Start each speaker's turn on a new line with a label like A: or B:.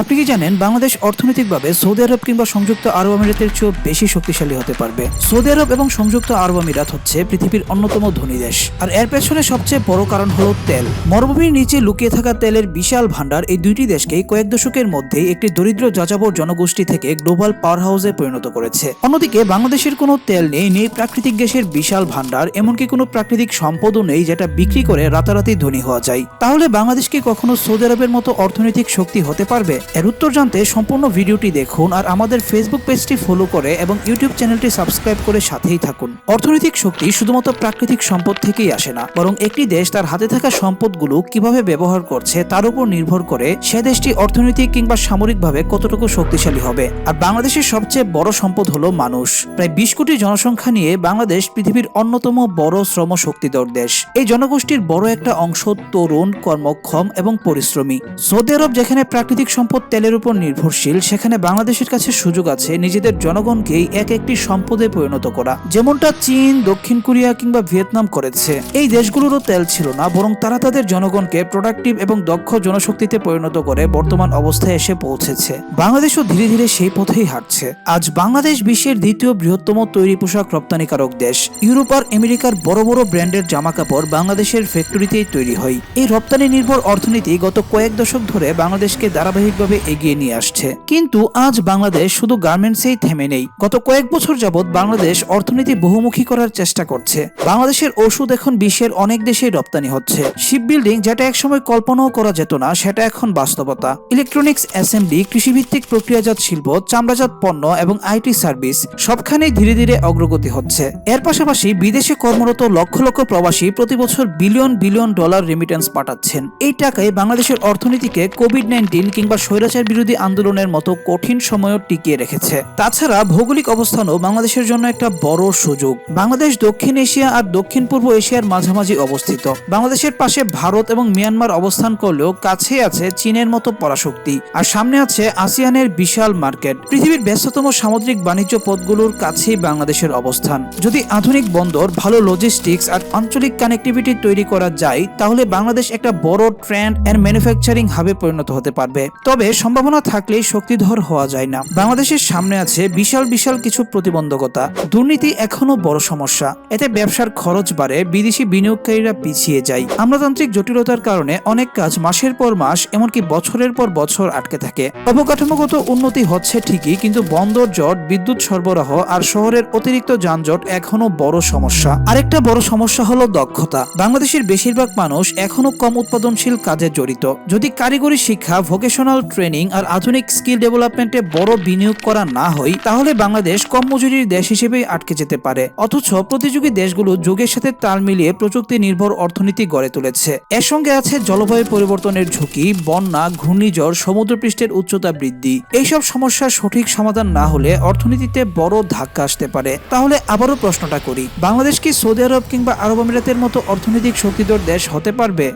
A: আপনি কি জানেন, বাংলাদেশ অর্থনৈতিকভাবে সৌদি আরব কিংবা সংযুক্ত আরব আমিরাতের চেয়েও বেশি শক্তিশালী হতে পারবে। সৌদি আরব এবং সংযুক্ত আরব আমিরাত হচ্ছে পৃথিবীর অন্যতম ধনী দেশ। আর এর পেছনে সবচেয়ে বড় কারণ হলো তেল। মরুভূমির নিচে লুকিয়ে থাকা তেলের বিশাল ভান্ডার এই দুইটি দেশকে কয়েক দশকের মধ্যেই একটি দরিদ্র যাযাবর জনগোষ্ঠী থেকে গ্লোবাল পাওয়ার হাউসে পরিণত করেছে। অন্যদিকে, বাংলাদেশের কোনো তেল নেই নেই প্রাকৃতিক গ্যাসের বিশাল ভান্ডার এমনকি কোনো প্রাকৃতিক সম্পদও নেই যেটা বিক্রি করে রাতারাতি ধনী হওয়া যায়। তাহলে বাংলাদেশ কি কখনো সৌদি আরবের মতো অর্থনৈতিক শক্তি হতে পারবে? এর উত্তর জানতে সম্পূর্ণ ভিডিওটি দেখুন আর আমাদের ফেসবুক পেজটি ফলো করে এবং ইউটিউব চ্যানেলটি সাবস্ক্রাইব করে সাথেই থাকুন। অর্থনৈতিক শক্তি শুধুমাত্র প্রাকৃতিক সম্পদ থেকেই আসে না, বরং একটি দেশ তার হাতে থাকা সম্পদগুলো কীভাবে ব্যবহার করছে তার উপর নির্ভর করে সে দেশটি অর্থনৈতিক কিংবা সামরিকভাবে কতটুকু শক্তিশালী হবে। আর বাংলাদেশের সবচেয়ে বড় সম্পদ হলো মানুষ। প্রায় বিশ কোটি জনসংখ্যা নিয়ে বাংলাদেশ পৃথিবীর অন্যতম বড় শ্রম শক্তিধর দেশ। এই জনগোষ্ঠীর বড় একটা অংশ তরুণ, কর্মক্ষম এবং পরিশ্রমী। সৌদি আরব যেখানে প্রাকৃতিক সম্পদ তেলের উপর নির্ভরশীল, সেখানে বাংলাদেশের কাছে সুযোগ আছে নিজেদের জনগণকেই এক একটি সম্পদে পরিণত করা, যেমনটা চীন, দক্ষিণ কোরিয়া কিংবা ভিয়েতনাম করেছে। এই দেশগুলোরও তেল ছিল না, বরং তারা তাদের জনগণকে প্রোডাক্টিভ এবং দক্ষ জনশক্তিতে পরিণত করে বর্তমান অবস্থায় এসে পৌঁছেছে। বাংলাদেশও ধীরে ধীরে সেই পথেই হাঁটছে। আজ বাংলাদেশ বিশ্বের দ্বিতীয় বৃহত্তম তৈরি পোশাক রপ্তানিকারক দেশ। ইউরোপ আর আমেরিকার বড় বড় ব্র্যান্ডের জামা কাপড় বাংলাদেশের ফ্যাক্টরিতেই তৈরি হয়। এই রপ্তানি নির্ভর অর্থনীতি গত কয়েক দশক ধরে বাংলাদেশকে ধারাবাহিকভাবে এগিয়ে নিয়ে আসছে। কিন্তু আজ বাংলাদেশ শুধু গার্মেন্টসেই থেমে নেই। গত কয়েক বছর যাবৎ বাংলাদেশ অর্থনীতি বহুমুখী করার চেষ্টা করছে। বাংলাদেশের ওষুধ এখন বিশ্বের অনেক দেশেই রপ্তানি হচ্ছে। শিপ বিল্ডিং যেটা একসময় কল্পনাও করা যেত না, সেটা এখন বাস্তবতা। ইলেকট্রনিক্স অ্যাসেম্বলি কৃষিভিত্তিক প্রক্রিয়াজাত শিল্প, চামড়াজাত পণ্য এবং আইটি সার্ভিস, সবখানেই ধীরে ধীরে অগ্রগতি হচ্ছে। এর পাশাপাশি বিদেশে কর্মরত লক্ষ লক্ষ প্রবাসী প্রতি বছর বিলিয়ন বিলিয়ন ডলার রেমিটেন্স পাঠাচ্ছেন। এই টাকায় বাংলাদেশের অর্থনীতিকে কোভিড নাইন্টিন কিংবা স্বৈরাচার বিরোধী আন্দোলনের মতো কঠিন সময়ও টিকিয়ে রেখেছে। তাছাড়া ভৌগোলিক অবস্থানও বাংলাদেশের জন্য একটা বড় সুযোগ। বাংলাদেশ দক্ষিণ এশিয়া আর দক্ষিণ পূর্ব এশিয়ার মাঝামাঝি অবস্থিত। বাংলাদেশের পাশে ভারত এবং মিয়ানমার অবস্থান করলেও কাছে আছে চীনের মতো পরাশক্তি। আর সামনে আছে আসিয়ানের বিশাল মার্কেট। পৃথিবীর ব্যস্ততম সামুদ্রিক বাণিজ্য পথগুলোর কাছেই বাংলাদেশের অবস্থান। যদি আধুনিক বন্দর, ভালো লজিস্টিক্স আর আঞ্চলিক কানেক্টিভিটি তৈরি করা যায়, তাহলে বাংলাদেশ একটা বড় ট্রেন্ড অ্যান্ড ম্যানুফ্যাকচারিং হাবে পরিণত হতে পারবে। তবে সম্ভাবনা থাকলেই শক্তিধর হওয়া যায় না। বাংলাদেশের সামনে আছে বিশাল বিশাল কিছু প্রতিবন্ধকতা। দুর্নীতি এখনও বড় সমস্যা। এতে ব্যবসার খরচ বাড়ে, বিদেশি বিনিয়োগকারীরা পিছিয়ে যায়। আমলাতান্ত্রিক জটিলতার কারণে অনেক কাজ মাসের পর মাস, এমনকি বছরের পর বছর আটকে থাকে। অবকাঠামোগত উন্নতি হচ্ছে ঠিকই, কিন্তু বন্দর জট, বিদ্যুৎ সরবরাহ আর শহরের অতিরিক্ত যানজট এখনও বড় সমস্যা। আরেকটা বড় সমস্যা হলো দক্ষতা। বাংলাদেশের বেশিরভাগ মানুষ এখনও কম উৎপাদনশীল কাজে জড়িত। যদি কারিগরি শিক্ষা ভোকেশনাল ট্রেনিং আর আধুনিক স্কিল ডেভেলপমেন্টে বড় বিনিয়োগ করা না হয়, তাহলে বাংলাদেশ কম মজুরির দেশ হিসেবেই আটকে যেতে পারে। অথচ প্রতিযোগী দেশগুলো যুগের সাথে তাল মিলিয়ে প্রযুক্তি নির্ভর অর্থনীতি গড়ে তুলেছে। এর সঙ্গে আছে জলবায়ু পরিবর্তনের ঝুঁকি, বন্যা, ঘূর্ণিঝড়, সমুদ্রপৃষ্ঠের উচ্চতা বৃদ্ধি। এইসব সমস্যার সঠিক সমাধান না হলে অর্থনীতিতে বড় ধাক্কা আসতে পারে। তাহলে আবারও প্রশ্নটা করি, বাংলাদেশ কি সৌদি আরব কিংবা আরব আমিরাতের মতো অর্থনৈতিক শক্তিধর দেশ হতে পারবে?